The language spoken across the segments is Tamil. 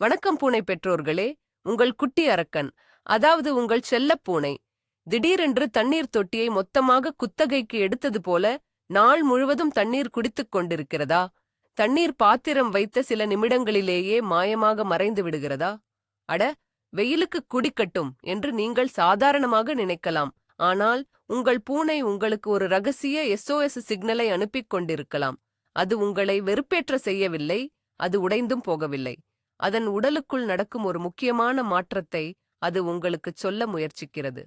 வணக்கம் பூனை பெற்றோர்களே உங்கள் குட்டி அரக்கன் அதாவது உங்கள் செல்லப் பூனை திடீரென்று தண்ணீர் தொட்டியை மொத்தமாக குத்தகைக்கு எடுத்தது போல நாள் முழுவதும் தண்ணீர் குடித்துக் கொண்டிருக்கிறதா? தண்ணீர் பாத்திரம் வைத்த சில நிமிடங்களிலேயே மாயமாக மறைந்து விடுகிறதா? அட வெயிலுக்கு குடிக்கட்டும் என்று நீங்கள் சாதாரணமாக நினைக்கலாம். ஆனால் உங்கள் பூனை உங்களுக்கு ஒரு ரகசிய எஸ்ஓஎஸ் சிக்னலை அனுப்பிக் கொண்டிருக்கலாம். அது உங்களை வெறுப்பேற்ற செய்யவில்லை அது உடைந்தும் போகவில்லை. அதன் உடலுக்குள் நடக்கும் ஒரு முக்கியமான மாற்றத்தை அது உங்களுக்குச் சொல்ல முயற்சிக்கிறது.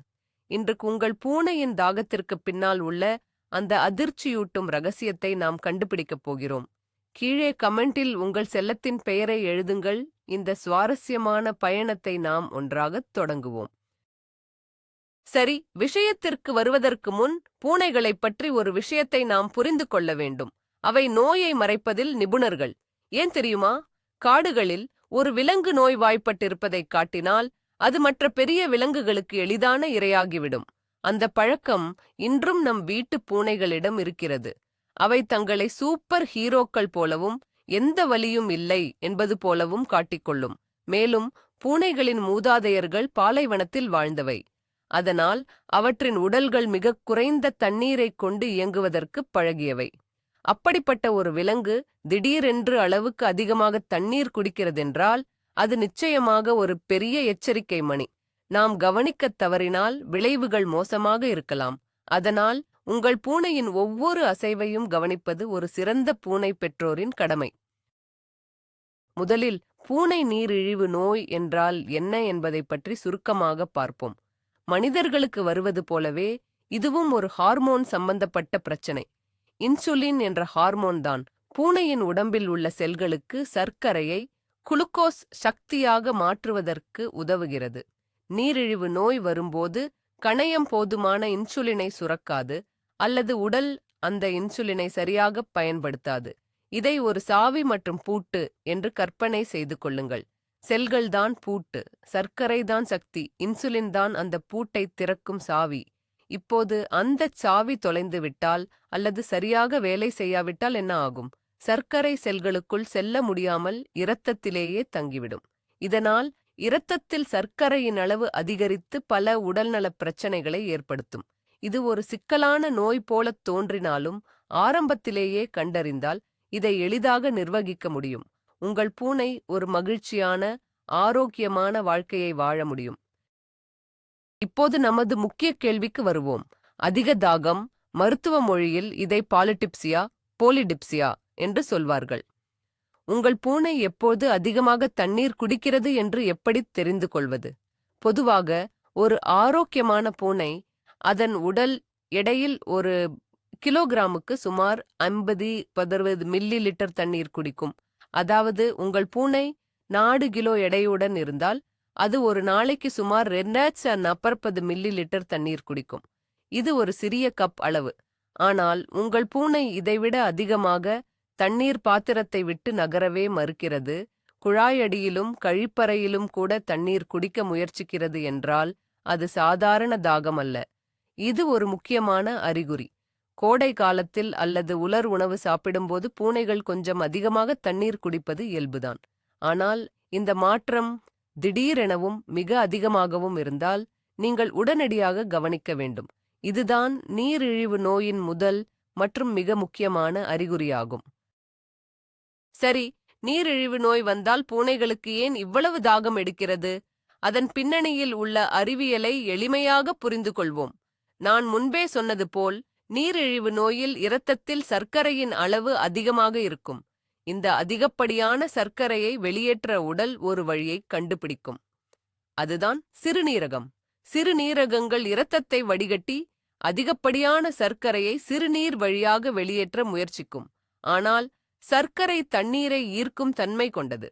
இன்றுக்கு உங்கள் பூனையின் தாகத்திற்குப் பின்னால் உள்ள அந்த அதிர்ச்சியூட்டும் ரகசியத்தை நாம் கண்டுபிடிக்கப் போகிறோம். கீழே கமெண்டில் உங்கள் செல்லத்தின் பெயரை எழுதுங்கள். இந்த சுவாரஸ்யமான பயணத்தை நாம் ஒன்றாகத் தொடங்குவோம். சரி விஷயத்திற்கு வருவதற்கு முன் பூனைகளைப் பற்றி ஒரு விஷயத்தை நாம் புரிந்து கொள்ள வேண்டும். அவை நோயை மறைப்பதில் நிபுணர்கள். ஏன் தெரியுமா? காடுகளில் ஒரு விலங்கு நோய் வாய்ப்பட்டிருப்பதைக் காட்டினால் அது மற்ற பெரிய விலங்குகளுக்கு எளிதான இரையாகிவிடும். அந்த பழக்கம் இன்றும் நம் வீட்டு பூனைகளிடம் இருக்கிறது. அவை தங்களை சூப்பர் ஹீரோக்கள் போலவும் எந்த வலியும் இல்லை என்பது போலவும் காட்டிக்கொள்ளும். மேலும் பூனைகளின் மூதாதையர்கள் பாலைவனத்தில் வாழ்ந்தவை. அதனால் அவற்றின் உடல்கள் மிகக் குறைந்த தண்ணீரைக் கொண்டு இயங்குவதற்குப் பழகியவை. அப்படிப்பட்ட ஒரு விலங்கு திடீரென்று அளவுக்கு அதிகமாக தண்ணீர் குடிக்கிறதென்றால் அது நிச்சயமாக ஒரு பெரிய எச்சரிக்கை மணி. நாம் கவனிக்கத் தவறினால் விளைவுகள் மோசமாக இருக்கலாம். அதனால் உங்கள் பூனையின் ஒவ்வொரு அசைவையும் கவனிப்பது ஒரு சிறந்த பூனை பெற்றோரின் கடமை. முதலில் பூனை நீரிழிவு நோய் என்றால் என்ன என்பதைப் பற்றி சுருக்கமாக பார்ப்போம். மனிதர்களுக்கு வருவது போலவே இதுவும் ஒரு ஹார்மோன் சம்பந்தப்பட்ட பிரச்சனை. இன்சுலின் என்ற ஹார்மோன் தான் பூனையின் உடம்பில் உள்ள செல்களுக்கு சர்க்கரையை குளுக்கோஸ் சக்தியாக மாற்றுவதற்கு உதவுகிறது. நீரிழிவு நோய் வரும்போது கணையம் போதுமான இன்சுலினை சுரக்காது அல்லது உடல் அந்த இன்சுலினை சரியாக பயன்படுத்தாது. இதை ஒரு சாவி மற்றும் பூட்டு என்று கற்பனை செய்து கொள்ளுங்கள். செல்கள்தான் பூட்டு சர்க்கரைதான் சக்தி இன்சுலின் தான் அந்த பூட்டை திறக்கும் சாவி. இப்போது அந்தச் சாவி தொலைந்து விட்டால் அல்லது சரியாக வேலை செய்யாவிட்டால் என்ன ஆகும்? சர்க்கரை செல்களுக்குள் செல்ல முடியாமல் இரத்தத்திலேயே தங்கிவிடும். இதனால் இரத்தத்தில் சர்க்கரையின் அளவு அதிகரித்து பல உடல்நலப் பிரச்சனைகளை ஏற்படுத்தும். இது ஒரு சிக்கலான நோய் போலத் தோன்றினாலும் ஆரம்பத்திலேயே கண்டறிந்தால் இதை எளிதாக நிர்வகிக்க முடியும். உங்கள் பூனை ஒரு மகிழ்ச்சியான ஆரோக்கியமான வாழ்க்கையை வாழ முடியும். இப்போது நமது முக்கிய கேள்விக்கு வருவோம். அதிக தாகம் மருத்துவ மொழியில் இதை பாலிடிப்சியா போலிடிப்சியா என்று சொல்வார்கள். உங்கள் பூனை எப்போது அதிகமாக தண்ணீர் குடிக்கிறது என்று எப்படி தெரிந்து கொள்வது பொதுவாக ஒரு ஆரோக்கியமான பூனை அதன் உடல் எடையில் ஒரு கிலோகிராமுக்கு சுமார் ஐம்பது பதினறுபது மில்லி லிட்டர் தண்ணீர் குடிக்கும். அதாவது உங்கள் பூனை நாடு கிலோ எடையுடன் இருந்தால் அது ஒரு நாளைக்கு சுமார் ரெண்டாயிரத்து நாற்பது மில்லி லிட்டர் தண்ணீர் குடிக்கும். இது ஒரு சிறிய கப் அளவு. ஆனால் உங்கள் பூனை இதைவிட அதிகமாக தண்ணீர் பாத்திரத்தை விட்டு நகரவே மறுக்கிறது. குழாயடியிலும் கழிப்பறையிலும் கூட தண்ணீர் குடிக்க முயற்சிக்கிறது என்றால் அது சாதாரண தாகம் அல்ல. இது ஒரு முக்கியமான அறிகுறி. கோடை காலத்தில் அல்லது உலர் உணவு சாப்பிடும்போது பூனைகள் கொஞ்சம் அதிகமாக தண்ணீர் குடிப்பது இயல்புதான். ஆனால் இந்த மாற்றம் திடீரெனவும் மிக அதிகமாகவும் இருந்தால் நீங்கள் உடனடியாக கவனிக்க வேண்டும். இதுதான் நீரிழிவு நோயின் முதல் மற்றும் மிக முக்கியமான அறிகுறியாகும். சரி நீரிழிவு நோய் வந்தால் பூனைகளுக்கு ஏன் இவ்வளவு தாகம் எடுக்கிறது? அதன் பின்னணியில் உள்ள அறிவியலை எளிமையாக புரிந்து கொள்வோம் நான் முன்பே சொன்னது போல் நீரிழிவு நோயில் இரத்தத்தில் சர்க்கரையின் அளவு அதிகமாக இருக்கும். இந்த அதிகப்படியான சர்க்கரையை வெளியேற்ற உடல் ஒரு வழியை கண்டுபிடிக்கும். அதுதான் சிறுநீரகம். சிறுநீரகங்கள் இரத்தத்தை வடிகட்டி அதிகப்படியான சர்க்கரையை சிறுநீர் வழியாக வெளியேற்ற முயற்சிக்கும். ஆனால் சர்க்கரை தண்ணீரை ஈர்க்கும் தன்மை கொண்டது.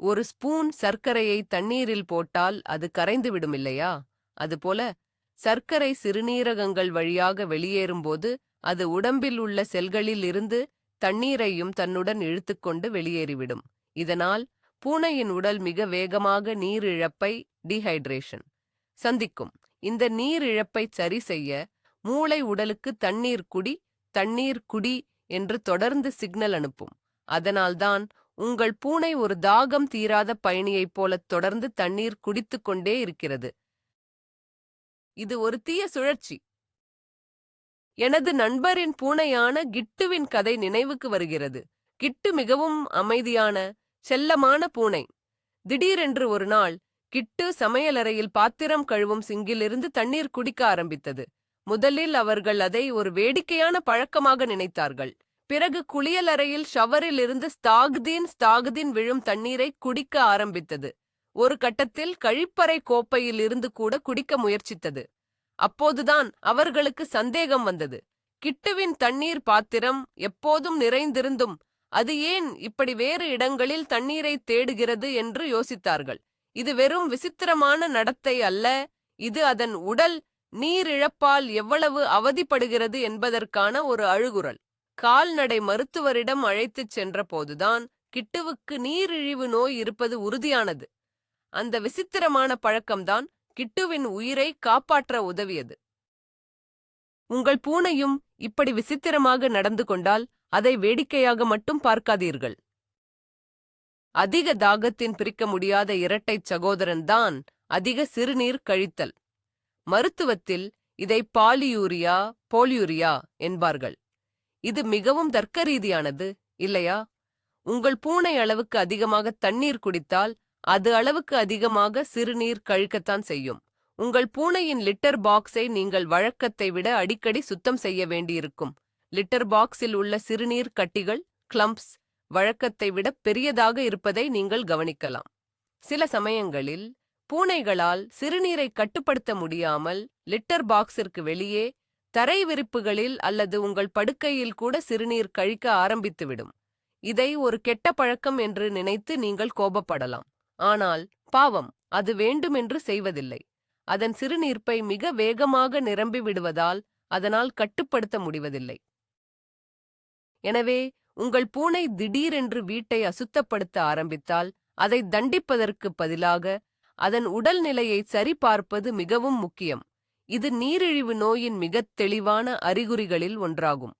ஒரு ஸ்பூன் சர்க்கரையை தண்ணீரில் போட்டால் அது கரைந்துவிடும் இல்லையா? அதுபோல சர்க்கரை சிறுநீரகங்கள் வழியாக வெளியேறும்போது அது உடம்பில் உள்ள செல்களில் இருந்து தண்ணீரையும் தன்னுடன் இழுத்துக்கொண்டு வெளியேறிவிடும். இதனால் பூனையின் உடல் மிக வேகமாக நீர் இழப்பை டீஹைட்ரேஷன் சந்திக்கும். இந்த நீர் இழப்பை சரி செய்ய மூளை உடலுக்கு தண்ணீர் குடி தண்ணீர் குடி என்று தொடர்ந்து சிக்னல் அனுப்பும். அதனால்தான் உங்கள் பூனை ஒரு தாகம் தீராத பயணியைப் போலத் தொடர்ந்து தண்ணீர் குடித்துக் கொண்டே இருக்கிறது. இது ஒரு தீய சுழற்சி. எனது நண்பரின் பூனையான கிட்டுவின் கதை நினைவுக்கு வருகிறது. கிட்டு மிகவும் அமைதியான செல்லமான பூனை. திடீரென்று ஒரு நாள் கிட்டு சமையலறையில் பாத்திரம் கழுவும் சிங்கிலிருந்து தண்ணீர் குடிக்க ஆரம்பித்தது. முதலில் அவர்கள் அதை ஒரு வேடிக்கையான பழக்கமாக நினைத்தார்கள். பிறகு குளியலறையில் ஷவரில் இருந்து ஸ்தாக்தீன் ஸ்தாக்தீன் விழும் தண்ணீரை குடிக்க ஆரம்பித்தது. ஒரு கட்டத்தில் கழிப்பறை கோப்பையில் இருந்து கூட குடிக்க முயற்சித்தது. அப்போதுதான் அவர்களுக்கு சந்தேகம் வந்தது. கிட்டுவின் தண்ணீர் பாத்திரம் எப்போதும் நிறைந்திருந்தும் அது ஏன் இப்படி வேறு இடங்களில் தண்ணீரை தேடுகிறது என்று யோசித்தார்கள். இது வெறும் விசித்திரமான நடத்தை அல்ல இது அதன் உடல் நீரிழப்பால் எவ்வளவு அவதிப்படுகிறது என்பதற்கான ஒரு அழுகுரல் கால்நடை மருத்துவரிடம் அழைத்துச் சென்றபோதுதான் கிட்டுவுக்கு நீரிழிவு நோய் இருப்பது உறுதியானது. அந்த விசித்திரமான பழக்கம்தான் கிட்டுவின் உயிரை காப்பாற்ற உதவியது. உங்கள் பூனையும் இப்படி விசித்திரமாக நடந்து கொண்டால் அதை வேடிக்கையாக மட்டும் பார்க்காதீர்கள். அதிக தாகத்தின் பிரிக்க முடியாத இரட்டைச் சகோதரன்தான் அதிக சிறுநீர் கழித்தல். மருத்துவத்தில் இதை பாலியூரியா போலியூரியா என்பார்கள். இது மிகவும் தர்க்கரீதியானது இல்லையா? உங்கள் பூனை அளவுக்கு அதிகமாக தண்ணீர் குடித்தால் அது அளவுக்கு அதிகமாக சிறுநீர் கழிக்கத்தான் செய்யும். உங்கள் பூனையின் லிட்டர் பாக்ஸை நீங்கள் வழக்கத்தை விட அடிக்கடி சுத்தம் செய்ய வேண்டியிருக்கும். லிட்டர் பாக்ஸில் உள்ள சிறுநீர் கட்டிகள் கிளம்ப்ஸ் வழக்கத்தை விட பெரியதாக இருப்பதை நீங்கள் கவனிக்கலாம். சில சமயங்களில் பூனைகளால் சிறுநீரை கட்டுப்படுத்த முடியாமல் லிட்டர் பாக்ஸிற்கு வெளியே தரை விரிப்புகளில் அல்லது உங்கள் படுக்கையில் கூட சிறுநீர் கழிக்க ஆரம்பித்துவிடும். இதை ஒரு கெட்ட பழக்கம் என்று நினைத்து நீங்கள் கோபப்படலாம். ஆனால் பாவம் அது வேண்டுமென்று செய்வதில்லை. அதன் சிறுநீர்ப்பை மிக வேகமாக நிரம்பி விடுவதால் அதனால் கட்டுப்படுத்த முடிவதில்லை. எனவே உங்கள் பூனை திடீரென்று வீட்டை அசுத்தப்படுத்த ஆரம்பித்தால் அதை தண்டிப்பதற்கு பதிலாக அதன் உடல்நிலையை சரிபார்ப்பது மிகவும் முக்கியம். இது நீரிழிவு நோயின் மிகத் தெளிவான அறிகுறிகளில் ஒன்றாகும்.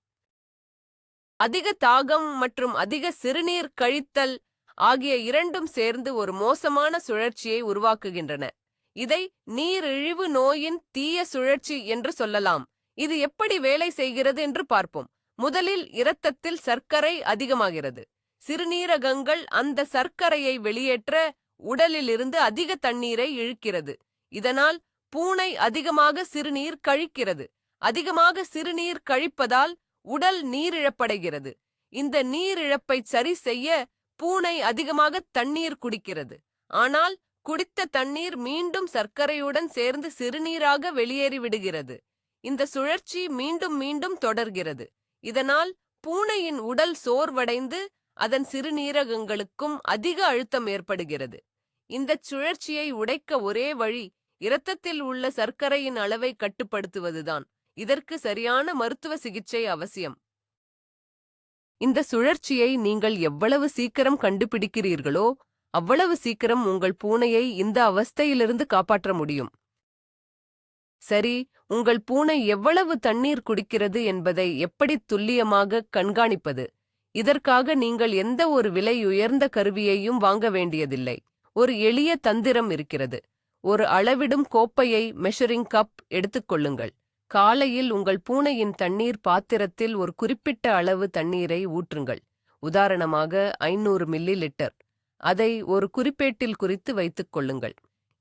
அதிக தாகம் மற்றும் அதிக சிறுநீர் கழித்தல் ஆகிய இரண்டும் சேர்ந்து ஒரு மோசமான சுழற்சியை உருவாக்குகின்றன. இதை நீரிழிவு நோயின் தீய சுழற்சி என்று சொல்லலாம். இது எப்படி வேலை செய்கிறது என்று பார்ப்போம். முதலில் இரத்தத்தில் சர்க்கரை அதிகமாகிறது. சிறுநீரகங்கள் அந்த சர்க்கரையை வெளியேற்ற உடலிலிருந்து அதிக தண்ணீரை இழுக்கிறது. இதனால் பூனை அதிகமாக சிறுநீர் கழிக்கிறது. அதிகமாக சிறுநீர் கழிப்பதால் உடல் நீரிழப்படைகிறது. இந்த நீரிழப்பை சரி செய்ய பூனை அதிகமாக தண்ணீர் குடிக்கிறது. ஆனால் குடித்த தண்ணீர் மீண்டும் சர்க்கரையுடன் சேர்ந்து சிறுநீராக வெளியேறி விடுகிறது. இந்த சுழற்சி மீண்டும் மீண்டும் தொடர்கிறது. இதனால் பூனையின் உடல் சோர்வடைந்து அதன் சிறுநீரகங்களுக்கும் அதிக அழுத்தம் ஏற்படுகிறது. இந்த சுழற்சியை உடைக்க ஒரே வழி இரத்தத்தில் உள்ள சர்க்கரையின் அளவை கட்டுப்படுத்துவதுதான். இதற்கு சரியான மருத்துவ சிகிச்சை அவசியம். இந்த சுழற்சியை நீங்கள் எவ்வளவு சீக்கிரம் கண்டுபிடிக்கிறீர்களோ அவ்வளவு சீக்கிரம் உங்கள் பூனையை இந்த அவஸ்தையிலிருந்து காப்பாற்ற முடியும். சரி உங்கள் பூனை எவ்வளவு தண்ணீர் குடிக்கிறது என்பதை எப்படி துல்லியமாக கண்காணிப்பது? இதற்காக நீங்கள் எந்த ஒரு விலை உயர்ந்த கருவியையும் வாங்க வேண்டியதில்லை. ஒரு எளிய தந்திரம் இருக்கிறது. ஒரு அளவிடும் கோப்பையை மெஷரிங் கப் எடுத்துக்கொள்ளுங்கள் காலையில் உங்கள் பூனையின் தண்ணீர் பாத்திரத்தில் ஒரு குறிப்பிட்ட அளவு தண்ணீரை ஊற்றுங்கள். உதாரணமாக ஐநூறு மில்லி லிட்டர் அதை ஒரு குறிப்பேட்டில் குறித்து வைத்துக் கொள்ளுங்கள்.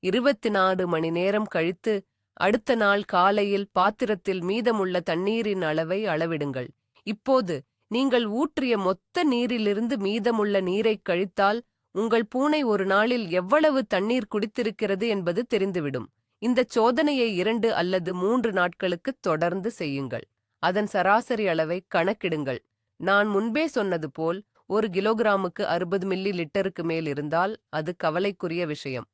இருபத்தி நாலு மணி நேரம் கழித்து அடுத்த நாள் காலையில் பாத்திரத்தில் மீதமுள்ள தண்ணீரின் அளவை அளவிடுங்கள். இப்போது நீங்கள் ஊற்றிய மொத்த நீரிலிருந்து மீதமுள்ள நீரைக் கழித்தால் உங்கள் பூனை ஒரு நாளில் எவ்வளவு தண்ணீர் குடித்திருக்கிறது என்பது தெரிந்துவிடும். இந்தச் சோதனையை இரண்டு அல்லது மூன்று நாட்களுக்கு தொடர்ந்து செய்யுங்கள். அதன் சராசரி அளவை கணக்கிடுங்கள். நான் முன்பே சொன்னது போல் ஒரு கிலோகிராமுக்கு அறுபது மில்லி லிட்டருக்கு மேல் இருந்தால் அது கவலைக்குரிய விஷயம்.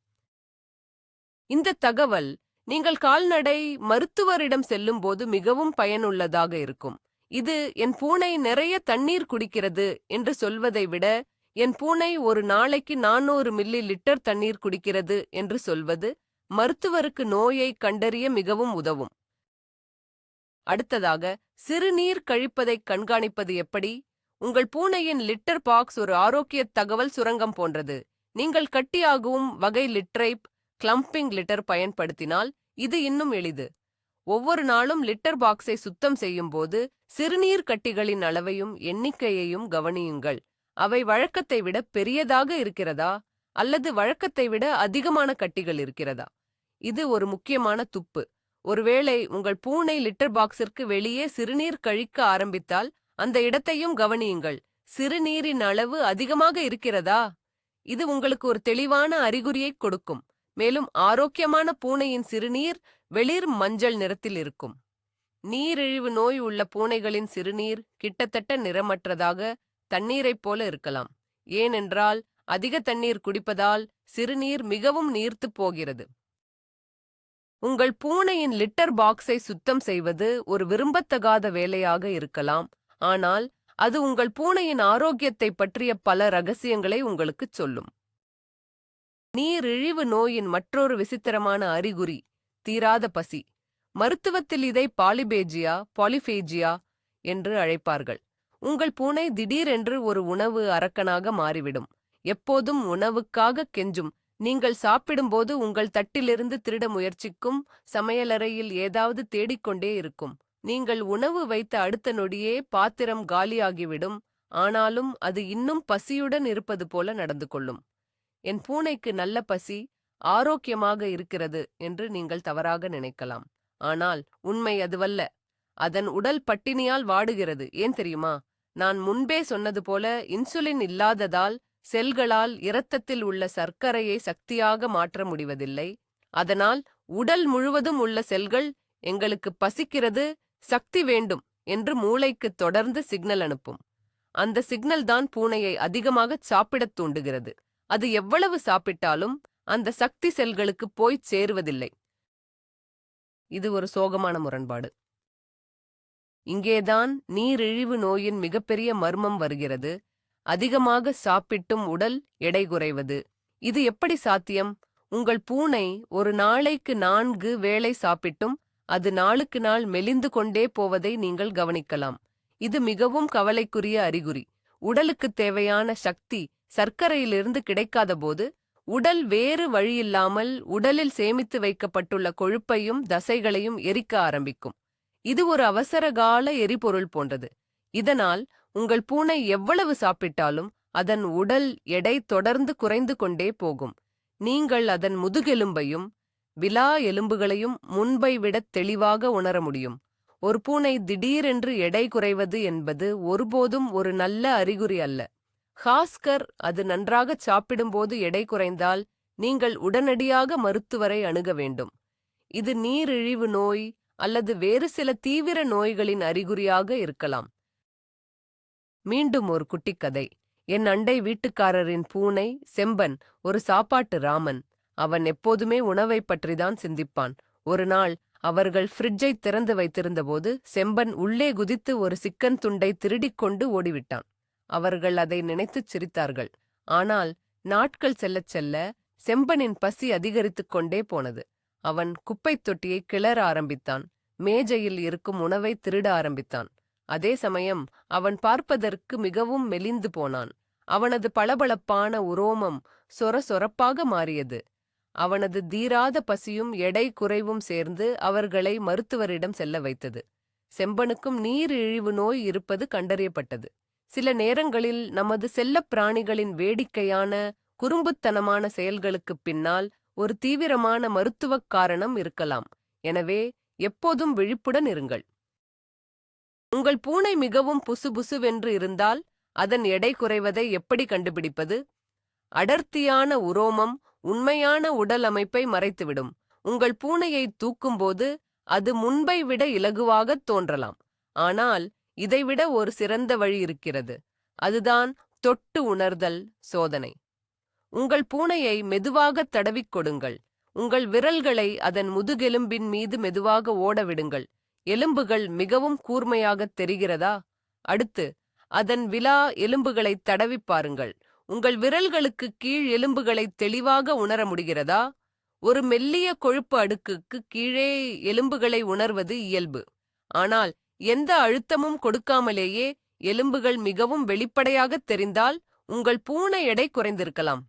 இந்த தகவல் நீங்கள் கால்நடை மருத்துவரிடம் செல்லும் போது மிகவும் பயனுள்ளதாக இருக்கும். இது என் பூனை நிறைய தண்ணீர் குடிக்கிறது என்று சொல்வதை விட என் பூனை ஒரு நாளைக்கு நானூறு மில்லி லிட்டர் தண்ணீர் குடிக்கிறது என்று சொல்வது மருத்துவருக்கு நோயை கண்டறிய மிகவும் உதவும். அடுத்ததாக சிறுநீர் கழிப்பதை கண்காணிப்பது எப்படி? உங்கள் பூனையின் லிட்டர் பாக்ஸ் ஒரு ஆரோக்கிய தகவல் சுரங்கம் போன்றது. நீங்கள் கட்டியாகவும் வகை லிட்டரை கிளம்பிங் லிட்டர் பயன்படுத்தினால் இது இன்னும் எளிது. ஒவ்வொரு நாளும் லிட்டர் பாக்ஸை சுத்தம் செய்யும் போது சிறுநீர் கட்டிகளின் அளவையும் எண்ணிக்கையையும் கவனியுங்கள். அவை வழக்கத்தை விட பெரியதாக இருக்கிறதா? அல்லது வழக்கத்தை விட அதிகமான கட்டிகள் இருக்கிறதா? இது ஒரு முக்கியமான துப்பு. ஒருவேளை உங்கள் பூனை லிட்டர் பாக்ஸிற்கு வெளியே சிறுநீர் கழிக்க ஆரம்பித்தால் அந்த இடத்தையும் கவனியுங்கள். சிறுநீரின் அளவு அதிகமாக இருக்கிறதா? இது உங்களுக்கு ஒரு தெளிவான அறிகுறியை கொடுக்கும். மேலும் ஆரோக்கியமான பூனையின் சிறுநீர் வெளிர் மஞ்சள் நிறத்தில் இருக்கும். நீரிழிவு நோய் உள்ள பூனைகளின் சிறுநீர் கிட்டத்தட்ட நிறமற்றதாக தண்ணீரைப் போல இருக்கலாம். ஏனென்றால் அதிக தண்ணீர் குடிப்பதால் சிறுநீர் மிகவும் நீர்த்துப் போகிறது. உங்கள் பூனையின் லிட்டர் பாக்ஸை சுத்தம் செய்வது ஒரு விரும்பத்தகாத வேலையாக இருக்கலாம். ஆனால் அது உங்கள் பூனையின் ஆரோக்கியத்தை பற்றிய பல ரகசியங்களை உங்களுக்குச் சொல்லும். நீரிழிவு நோயின் மற்றொரு விசித்திரமான அறிகுறி தீராத பசி. மருத்துவத்தில் இதை பாலிபேஜியா பாலிஃபேஜியா என்று அழைப்பார்கள். உங்கள் பூனை திடீரென்று ஒரு உணவு அரக்கனாக மாறிவிடும். எப்போதும் உணவுக்காக கெஞ்சும். நீங்கள் சாப்பிடும்போது உங்கள் தட்டிலிருந்து திருட முயற்சிக்கும் சமையலறையில் ஏதாவது தேடிக்கொண்டே இருக்கும். நீங்கள் உணவு வைத்த அடுத்த நொடியே பாத்திரம் காலியாகிவிடும். ஆனாலும் அது இன்னும் பசியுடன் இருப்பது போல நடந்து கொள்ளும். என் பூனைக்கு நல்ல பசி ஆரோக்கியமாக இருக்கிறது என்று நீங்கள் தவறாக நினைக்கலாம். ஆனால் உண்மை அதுவல்ல. அதன் உடல் பட்டினியால் வாடுகிறது. ஏன் தெரியுமா? நான் முன்பே சொன்னது போல இன்சுலின் இல்லாததால் செல்களால் இரத்தத்தில் உள்ள சர்க்கரையை சக்தியாக மாற்ற முடிவதில்லை. அதனால் உடல் முழுவதும் உள்ள செல்கள் எங்களுக்கு பசிக்கிறது சக்தி வேண்டும் என்று மூளைக்கு தொடர்ந்து சிக்னல் அனுப்பும். அந்த சிக்னல் தான் பூனையை அதிகமாக சாப்பிடத் தூண்டுகிறது. அது எவ்வளவு சாப்பிட்டாலும் அந்த சக்தி செல்களுக்கு போய் சேருவதில்லை. இது ஒரு சோகமான முரண்பாடு. இங்கேதான் நீரிழிவு நோயின் மிகப்பெரிய மர்மம் வருகிறது. அதிகமாக சாப்பிட்டும் உடல் எடை குறைவது. இது எப்படி சாத்தியம்? உங்கள் பூனை ஒரு நாளைக்கு நான்கு வேளை சாப்பிட்டும் அது நாளுக்கு நாள் மெலிந்து கொண்டே போவதை நீங்கள் கவனிக்கலாம். இது மிகவும் கவலைக்குரிய அறிகுறி. உடலுக்கு தேவையான சக்தி சர்க்கரையிலிருந்து கிடைக்காத போது உடல் வேறு வழியில்லாமல் உடலில் சேமித்து வைக்கப்பட்டுள்ள கொழுப்பையும் தசைகளையும் எரிக்க ஆரம்பிக்கும். இது ஒரு அவசரகால எரிபொருள் போன்றது. இதனால் உங்கள் பூனை எவ்வளவு சாப்பிட்டாலும் அதன் உடல் எடை தொடர்ந்து குறைந்து கொண்டே போகும். நீங்கள் அதன் முதுகெலும்பையும் விலா எலும்புகளையும் முன்பை விடத் தெளிவாக உணர முடியும். ஒரு பூனை திடீரென்று எடை குறைவது என்பது ஒருபோதும் ஒரு நல்ல அறிகுறி அல்ல. ஹாஸ்கர் அது நன்றாகச் சாப்பிடும்போது எடை குறைந்தால் நீங்கள் உடனடியாக மருத்துவரை அணுக வேண்டும். இது நீரிழிவு நோய் அல்லது வேறு சில தீவிர நோய்களின் அறிகுறியாக இருக்கலாம். மீண்டும் ஒரு குட்டிக்கதை. என் அண்டை வீட்டுக்காரரின் பூனை செம்பன் ஒரு சாப்பாட்டு ராமன். அவன் எப்போதுமே உணவைப் பற்றிதான் சிந்திப்பான். ஒரு நாள் அவர்கள் ஃப்ரிட்ஜை திறந்து வைத்திருந்தபோது செம்பன் உள்ளே குதித்து ஒரு சிக்கன் துண்டை திருடிக் கொண்டு ஓடிவிட்டான். அவர்கள் அதை நினைத்துச் சிரித்தார்கள். ஆனால் நாட்கள் செல்லச் செல்ல செம்பனின் பசி அதிகரித்துக் கொண்டே போனது. அவன் குப்பைத் தொட்டியை கிளற ஆரம்பித்தான். மேஜையில் இருக்கும் உணவை திருட ஆரம்பித்தான். அதே சமயம் அவன் பார்ப்பதற்கு மிகவும் மெலிந்து போனான். அவனது பளபளப்பான உரோமம் சொர சொரப்பாக மாறியது. அவனது தீராத பசியும் எடை குறைவும் சேர்ந்து அவர்களை மருத்துவரிடம் செல்ல வைத்தது. செம்பனுக்கும் நீரிழிவு நோய் இருப்பது கண்டறியப்பட்டது. சில நேரங்களில் நமது செல்லப் பிராணிகளின் வேடிக்கையான குறும்புத்தனமான செயல்களுக்குப் பின்னால் ஒரு தீவிரமான மருத்துவக் காரணம் இருக்கலாம். எனவே எப்போதும் விழிப்புடன் இருங்கள். உங்கள் பூனை மிகவும் புசுபுசுவென்று இருந்தால் அதன் எடை குறைவதை எப்படி கண்டுபிடிப்பது? அடர்த்தியான உரோமம் உண்மையான உடல் அமைப்பை மறைத்துவிடும். உங்கள் பூனையை தூக்கும்போது அது முன்பை விட இலகுவாகத் தோன்றலாம். ஆனால் இதைவிட ஒரு சிறந்த வழி இருக்கிறது. அதுதான் தொட்டு உணர்தல் சோதனை. உங்கள் பூனையை மெதுவாகத் தடவிக் கொடுங்கள். உங்கள் விரல்களை அதன் முதுகெலும்பின் மீது மெதுவாக ஓட விடுங்கள். எலும்புகள் மிகவும் கூர்மையாகத் தெரிகிறதா? அடுத்து அதன் விலா எலும்புகளைத் தடவிப் பாருங்கள். உங்கள் விரல்களுக்கு கீழ் எலும்புகளை தெளிவாக உணர முடிகிறதா? ஒரு மெல்லிய கொழுப்பு அடுக்குக்கு கீழே எலும்புகளை உணர்வது இயல்பு. ஆனால் எந்த அழுத்தமும் கொடுக்காமலேயே எலும்புகள் மிகவும் வெளிப்படையாக தெரிந்தால் உங்கள் பூனை எடை குறைந்திருக்கலாம்.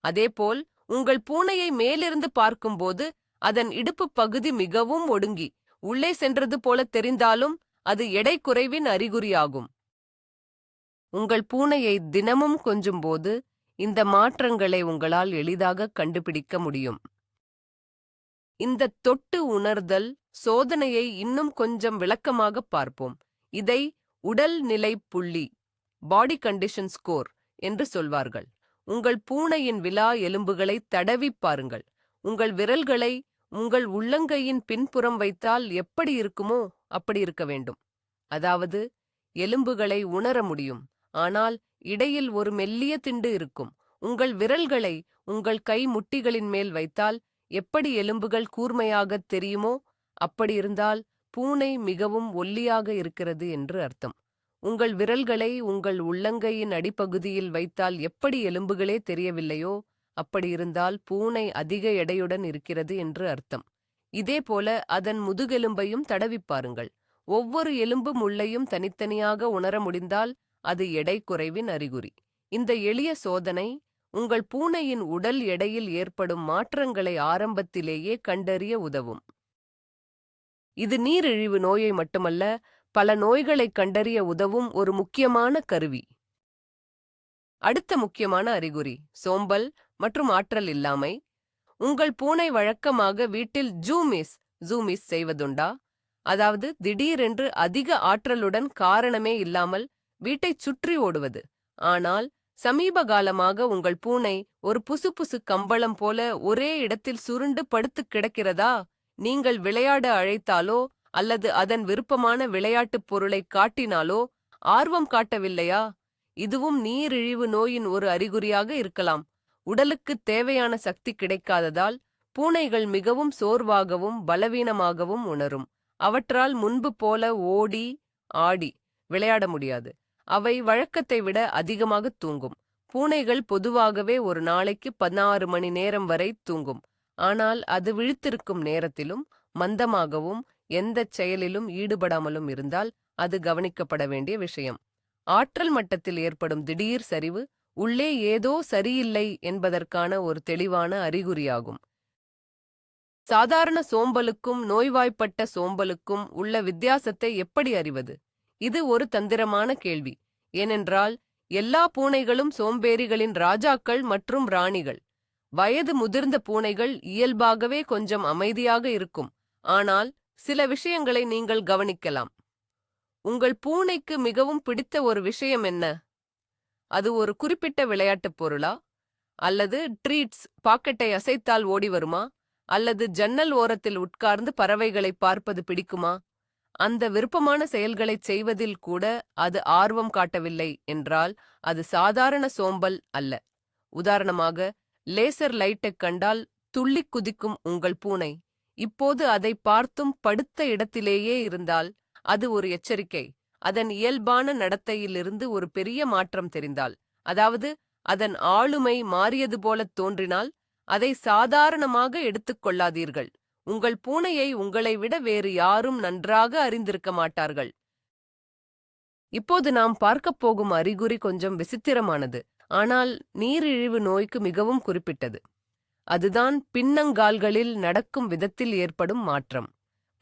அதேபோல் உங்கள் பூனையை மேலிருந்து பார்க்கும்போது அதன் இடுப்பு பகுதி மிகவும் ஒடுங்கி உள்ளே சென்றது போல தெரிந்தாலும் அது எடை குறைவின் அறிகுறியாகும். உங்கள் பூனையை தினமும் கொஞ்சும்போது இந்த மாற்றங்களை உங்களால் எளிதாக கண்டுபிடிக்க முடியும். இந்த தொட்டு உணர்தல் சோதனையை இன்னும் கொஞ்சம் விளக்கமாக பார்ப்போம். இதை உடல் நிலை புள்ளி பாடி கண்டிஷன் ஸ்கோர் என்று சொல்வார்கள். உங்கள் பூனையின் விலா எலும்புகளை தடவிப் பாருங்கள். உங்கள் விரல்களை உங்கள் உள்ளங்கையின் பின்புறம் வைத்தால் எப்படி இருக்குமோ அப்படி இருக்க வேண்டும். அதாவது எலும்புகளை உணர முடியும். ஆனால் இடையில் ஒரு மெல்லிய திண்டு இருக்கும். உங்கள் விரல்களை உங்கள் கை முட்டிகளின் மேல் வைத்தால் எப்படி எலும்புகள் கூர்மையாகத் தெரியுமோ அப்படி இருந்தால் பூனை மிகவும் ஒல்லியாக இருக்கிறது என்று அர்த்தம். உங்கள் விரல்களை உங்கள் உள்ளங்கையின் அடிப்பகுதியில் வைத்தால் எப்படி எலும்புகளே தெரியவில்லையோ அப்படியிருந்தால் பூனை அதிக எடையுடன் இருக்கிறது என்று அர்த்தம். இதேபோல அதன் முதுகெலும்பையும் தடவிப் பாருங்கள். ஒவ்வொரு எலும்பு முள்ளையும் தனித்தனியாக உணர முடிந்தால் அது எடை குறைவின் அறிகுறி. இந்த எளிய சோதனை உங்கள் பூனையின் உடல் எடையில் ஏற்படும் மாற்றங்களை ஆரம்பத்திலேயே கண்டறிய உதவும். இது நீரிழிவு நோயை மட்டுமல்ல பல நோய்களைக் கண்டறிய உதவும் ஒரு முக்கியமான கருவி. அடுத்த முக்கியமான அறிகுறி சோம்பல் மற்றும் ஆற்றல் இல்லாமை. உங்கள் பூனை வழக்கமாக வீட்டில் ஜூமிஸ் ஜூமிஸ் செய்வதுண்டா? அதாவது திடீரென்று அதிக ஆற்றலுடன் காரணமே இல்லாமல் வீட்டைச் சுற்றி ஓடுவது. ஆனால் சமீப காலமாக உங்கள் பூனை ஒரு புசுபுசு கம்பளம் போல ஒரே இடத்தில் சுருண்டு படுத்துக் கிடக்கிறதா? நீங்கள் விளையாட அழைத்தாலோ அல்லது அதன் விருப்பமான விளையாட்டுப் பொருளைக் காட்டினாலோ ஆர்வம் காட்டவில்லையா? இதுவும் நீரிழிவு நோயின் ஒரு அறிகுறியாக இருக்கலாம். உடலுக்குத் தேவையான சக்தி கிடைக்காததால் பூனைகள் மிகவும் சோர்வாகவும் பலவீனமாகவும் உணரும். அவற்றால் முன்பு போல ஓடி ஆடி விளையாட முடியாது. அவை வழக்கத்தை விட அதிகமாக தூங்கும். பூனைகள் பொதுவாகவே ஒரு நாளைக்கு பதினாறு மணி நேரம் வரை தூங்கும். ஆனால் அது விழித்திருக்கும் நேரத்திலும் மந்தமாகவும் எந்தச் செயலிலும் ஈடுபடாமலும் இருந்தால் அது கவனிக்கப்பட வேண்டிய விஷயம். ஆற்றல் மட்டத்தில் ஏற்படும் திடீர் சரிவு உள்ளே ஏதோ சரியில்லை என்பதற்கான ஒரு தெளிவான அறிகுறியாகும். சாதாரண சோம்பலுக்கும் நோய்வாய்ப்பட்ட சோம்பலுக்கும் உள்ள வித்தியாசத்தை எப்படி அறிவது? இது ஒரு தந்திரமான கேள்வி. ஏனென்றால் எல்லா பூனைகளும் சோம்பேறிகளின் ராஜாக்கள் மற்றும் ராணிகள். வயது முதிர்ந்த பூனைகள் இயல்பாகவே கொஞ்சம் அமைதியாக இருக்கும். ஆனால் சில விஷயங்களை நீங்கள் கவனிக்கலாம். உங்கள் பூனைக்கு மிகவும் பிடித்த ஒரு விஷயம் என்ன? அது ஒரு குறிப்பிட்ட விளையாட்டுப் பொருளா? அல்லது ட்ரீட்ஸ் பாக்கெட்டை அசைத்தால் ஓடி வருமா? அல்லது ஜன்னல் ஓரத்தில் உட்கார்ந்து பறவைகளை பார்ப்பது பிடிக்குமா? அந்த விருப்பமான செயல்களைச் செய்வதில் கூட அது ஆர்வம் காட்டவில்லை என்றால் அது சாதாரண சோம்பல் அல்ல. உதாரணமாக லேசர் லைட்டைக் கண்டால் துள்ளிக் குதிக்கும் உங்கள் பூனை. இப்போது அதை பார்த்தும் படுத்த இடத்திலேயே இருந்தால் அது ஒரு எச்சரிக்கை. அதன் இயல்பான நடத்தையிலிருந்து ஒரு பெரிய மாற்றம் தெரிந்தால் அதாவது அதன் ஆளுமை மாறியது போலத் தோன்றினால் அதை சாதாரணமாக எடுத்துக் கொள்ளாதீர்கள். உங்கள் பூனையை உங்களை விட வேறு யாரும் நன்றாக அறிந்திருக்க மாட்டார்கள். இப்போது நாம் பார்க்கப் போகும் அறிகுறி கொஞ்சம் விசித்திரமானது. ஆனால் நீரிழிவு நோய்க்கு மிகவும் குறிப்பிட்டது. அதுதான் பின்னங்கால்களில் நடக்கும் விதத்தில் ஏற்படும் மாற்றம்.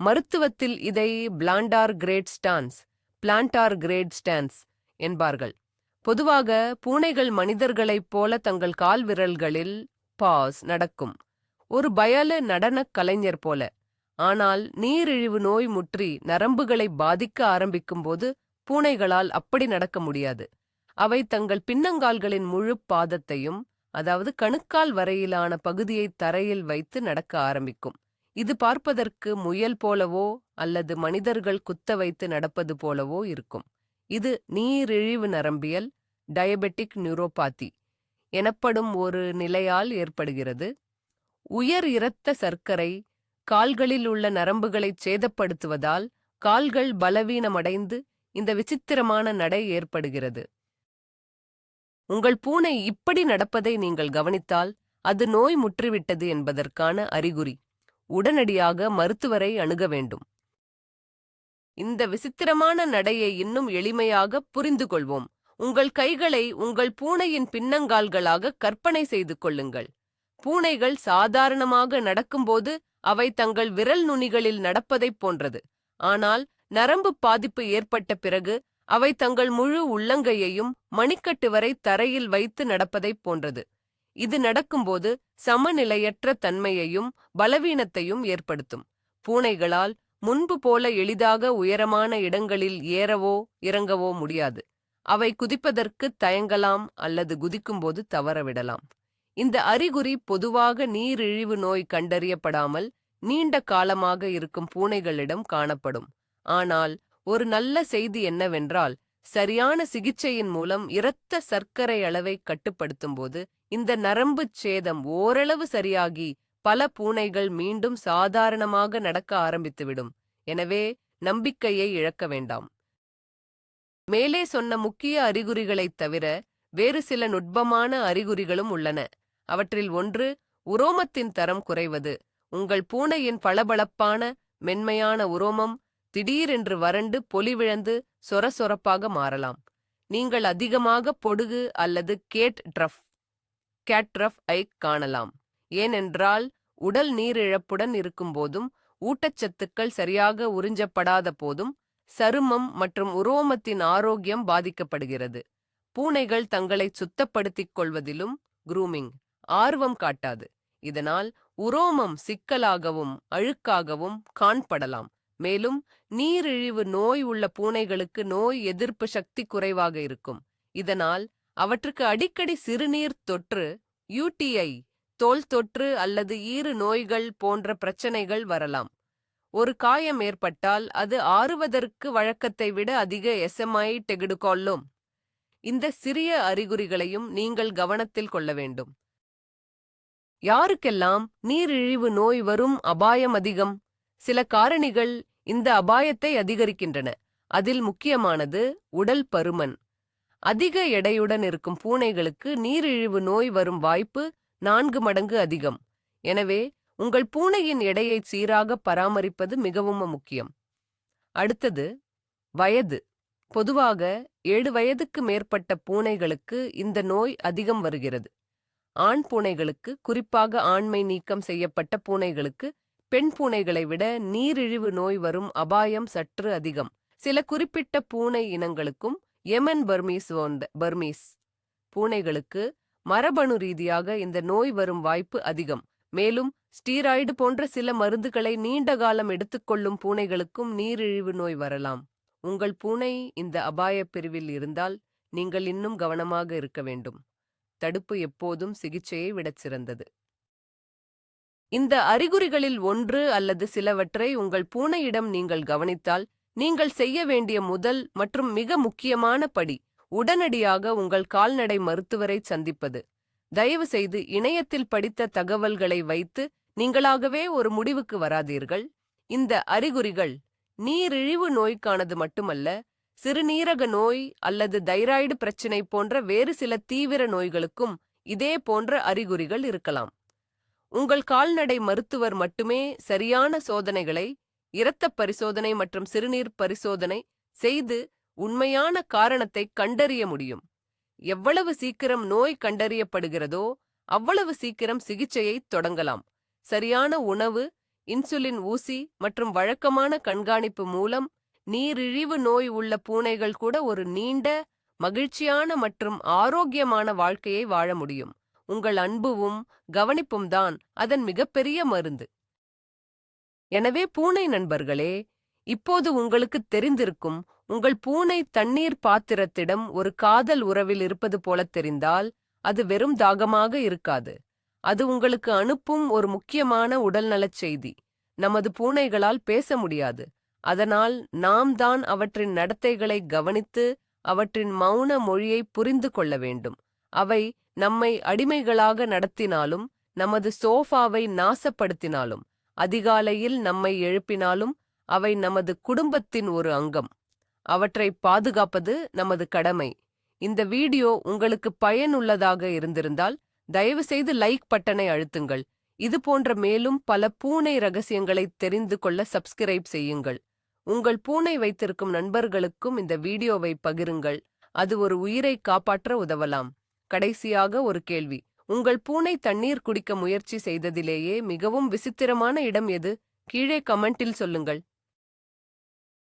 மருத்துவத்தில் இதை plantigrade stance plantigrade stance என்பார்கள். பொதுவாக பூனைகள் மனிதர்களைப் போல தங்கள் கால் விரல்களில் பாஸ் நடக்கும். ஒரு பயல நடனக் கலைஞர் போல. ஆனால் நீரிழிவு நோய் முற்றி நரம்புகளை பாதிக்க ஆரம்பிக்கும்போது பூனைகளால் அப்படி நடக்க முடியாது. அவை தங்கள் பின்னங்கால்களின் முழு பாதத்தையும் அதாவது கணுக்கால் வரையிலான பகுதியை தரையில் வைத்து நடக்க ஆரம்பிக்கும். இது பார்ப்பதற்கு முயல் போலவோ அல்லது மனிதர்கள் குத்த வைத்து நடப்பது போலவோ இருக்கும். இது நீரிழிவு நரம்பியல் டயபெட்டிக் நியூரோபாத்தி எனப்படும் ஒரு நிலையால் ஏற்படுகிறது. உயர் இரத்த சர்க்கரை கால்களில் உள்ள நரம்புகளைச் சேதப்படுத்துவதால் கால்கள் பலவீனமடைந்து இந்த விசித்திரமான நடை ஏற்படுகிறது. உங்கள் பூனை இப்படி நடப்பதை நீங்கள் கவனித்தால் அது நோய் முற்றிவிட்டது என்பதற்கான அறிகுறி. உடனடியாக மருத்துவரை அணுக வேண்டும். இந்த விசித்திரமான நடையை இன்னும் எளிமையாக புரிந்து கொள்வோம். உங்கள் கைகளை உங்கள் பூனையின் பின்னங்கால்களாக கற்பனை செய்து கொள்ளுங்கள். பூனைகள் சாதாரணமாக நடக்கும்போது அவை தங்கள் விரல் நுனிகளில் நடப்பதைப் போன்றது. ஆனால் நரம்பு பாதிப்பு ஏற்பட்ட பிறகு அவை தங்கள் முழு உள்ளங்கையையும் மணிக்கட்டு வரை தரையில் வைத்து நடப்பதைப் போன்றது. இது நடக்கும்போது சமநிலையற்ற தன்மையையும் பலவீனத்தையும் ஏற்படுத்தும். பூனைகளால் முன்பு போல எளிதாக உயரமான இடங்களில் ஏறவோ இறங்கவோ முடியாது. அவை குதிப்பதற்கு தயங்கலாம் அல்லது குதிக்கும்போது தவறவிடலாம். இந்த அறிகுறி பொதுவாக நீரிழிவு நோய் கண்டறியப்படாமல் நீண்ட காலமாக இருக்கும் பூனைகளிடம் காணப்படும். ஆனால் ஒரு நல்ல செய்தி என்னவென்றால் சரியான சிகிச்சையின் மூலம் இரத்த சர்க்கரை அளவை கட்டுப்படுத்தும்போது இந்த நரம்புச் சேதம் ஓரளவு சரியாகி பல பூனைகள் மீண்டும் சாதாரணமாக நடக்க ஆரம்பித்துவிடும். எனவே நம்பிக்கையை இழக்க வேண்டாம். மேலே சொன்ன முக்கிய அறிகுறிகளைத் தவிர வேறு சில நுட்பமான அறிகுறிகளும் உள்ளன. அவற்றில் ஒன்று உரோமத்தின் தரம் குறைவது. உங்கள் பூனையின் பளபளப்பான மென்மையான உரோமம் திடீரென்று வறண்டு பொலிவிழந்து சொர சொரப்பாக மாறலாம். நீங்கள் அதிகமாக பொடுகு அல்லது கேட் ட்ரஃப் கேட்ரஃப் ஐ காணலாம். ஏனென்றால் உடல் நீரிழப்புடன் இருக்கும்போதும் ஊட்டச்சத்துக்கள் சரியாக உறிஞ்சப்படாத போதும் சருமம் மற்றும் உரோமத்தின் ஆரோக்கியம் பாதிக்கப்படுகிறது. பூனைகள் தங்களை சுத்தப்படுத்திக் கொள்வதிலும் குரூமிங் ஆர்வம் காட்டாது. இதனால் உரோமம் சிக்கலாகவும் அழுக்காகவும் காண்படலாம். மேலும் நீரிழிவு நோய் உள்ள பூனைகளுக்கு நோய் எதிர்ப்பு சக்தி குறைவாக இருக்கும். இதனால் அவற்றுக்கு அடிக்கடி சிறுநீர் தொற்று யூடிஐ தோல் தொற்று அல்லது ஈறு நோய்கள் போன்ற பிரச்சனைகள் வரலாம். ஒரு காயம் ஏற்பட்டால் அது ஆறுவதற்கு வழக்கத்தை விட அதிக எஸ்எம்ஐ டெகுடுகொள்ளும் இந்த சிறிய அறிகுறிகளையும் நீங்கள் கவனத்தில் கொள்ள வேண்டும். யாருக்கெல்லாம் நீரிழிவு நோய் வரும் அபாயம் அதிகம் சில காரணிகள் இந்த அபாயத்தை அதிகரிக்கின்றன. அதில் முக்கியமானது உடல் பருமன். அதிக எடையுடன் இருக்கும் பூனைகளுக்கு நீரிழிவு நோய் வரும் வாய்ப்பு நான்கு மடங்கு அதிகம். எனவே உங்கள் பூனையின் எடையை சீராக பராமரிப்பது மிகவும் முக்கியம். அடுத்தது வயது. பொதுவாக ஏழு வயதுக்கு மேற்பட்ட பூனைகளுக்கு இந்த நோய் அதிகம் வருகிறது. ஆண் பூனைகளுக்கு குறிப்பாக ஆண்மை நீக்கம் செய்யப்பட்ட பூனைகளுக்கு பெண் பூனைகளை விட நீரிழிவு நோய் வரும் அபாயம் சற்று அதிகம். சில குறிப்பிட்ட பூனை இனங்களுக்கும் எமன் பர்மீஸ் ஓந்த பர்மீஸ் பூனைகளுக்கு மரபணு ரீதியாக இந்த நோய் வரும் வாய்ப்பு அதிகம். மேலும் ஸ்டீராய்டு போன்ற சில மருந்துகளை நீண்ட காலம் எடுத்துக்கொள்ளும் பூனைகளுக்கும் நீரிழிவு நோய் வரலாம். உங்கள் பூனை இந்த அபாயப் பிரிவில் இருந்தால் நீங்கள் இன்னும் கவனமாக இருக்க வேண்டும். தடுப்பு எப்போதும் சிகிச்சையை விடச் சிறந்தது. இந்த அறிகுறிகளில் ஒன்று அல்லது சிலவற்றை உங்கள் பூனையிடம் நீங்கள் கவனித்தால் நீங்கள் செய்ய வேண்டிய முதல் மற்றும் மிக முக்கியமான படி உடனடியாக உங்கள் கால்நடை மருத்துவரை சந்திப்பது. தயவு செய்து இணையத்தில் படித்த தகவல்களை வைத்து நீங்களாகவே ஒரு முடிவுக்கு வராதீர்கள். இந்த அறிகுறிகள் நீரிழிவு நோய்க்கானது மட்டுமல்ல சிறுநீரக நோய் அல்லது தைராய்டு பிரச்சினை போன்ற வேறு சில தீவிர நோய்களுக்கும் இதே போன்ற அறிகுறிகள் இருக்கலாம். உங்கள் கால்நடை மருத்துவர் மட்டுமே சரியான சோதனைகளை இரத்தப் பரிசோதனை மற்றும் சிறுநீர் பரிசோதனை செய்து உண்மையான காரணத்தை கண்டறிய முடியும். எவ்வளவு சீக்கிரம் நோய் கண்டறியப்படுகிறதோ அவ்வளவு சீக்கிரம் சிகிச்சையை தொடங்கலாம். சரியான உணவு இன்சுலின் ஊசி மற்றும் வழக்கமான கண்காணிப்பு மூலம் நீரிழிவு நோய் உள்ள பூனைகள் கூட ஒரு நீண்ட மகிழ்ச்சியான மற்றும் ஆரோக்கியமான வாழ்க்கையை வாழ முடியும். உங்கள் அன்புவும் கவனிப்பும் தான் அதன் மிகப்பெரிய மருந்து. எனவே பூனை நண்பர்களே இப்போது உங்களுக்கு தெரிந்திருக்கும் உங்கள் பூனை தண்ணீர் பாத்திரத்திடம் ஒரு காதல் உறவில் இருப்பது போலத் தெரிந்தால் அது வெறும் தாகமாக இருக்காது. அது உங்களுக்கு அனுப்பும் ஒரு முக்கியமான உடல்நலச் செய்தி. நமது பூனைகளால் பேச முடியாது. அதனால் நாம் தான் அவற்றின் நடத்தைகளை கவனித்து அவற்றின் மௌன மொழியை புரிந்து கொள்ள வேண்டும். அவை நம்மை அடிமைகளாக நடத்தினாலும் நமது சோஃபாவை நாசப்படுத்தினாலும் அதிகாலையில் நம்மை எழுப்பினாலும் அவை நமது குடும்பத்தின் ஒரு அங்கம். அவற்றை பாதுகாப்பது நமது கடமை. இந்த வீடியோ உங்களுக்கு பயனுள்ளதாக இருந்திருந்தால் தயவுசெய்து லைக் பட்டனை அழுத்துங்கள். இது போன்ற மேலும் பல பூனை ரகசியங்களை தெரிந்து கொள்ள சப்ஸ்கிரைப் செய்யுங்கள். உங்கள் பூனை வைத்திருக்கும் நண்பர்களுக்கும் இந்த வீடியோவை பகிருங்கள். அது ஒரு உயிரை காப்பாற்ற உதவலாம். கடைசியாக ஒரு கேள்வி. உங்கள் பூனை தண்ணீர் குடிக்க முயற்சி செய்ததிலேயே மிகவும் விசித்திரமான இடம் எது? கீழே கமெண்டில் சொல்லுங்கள்.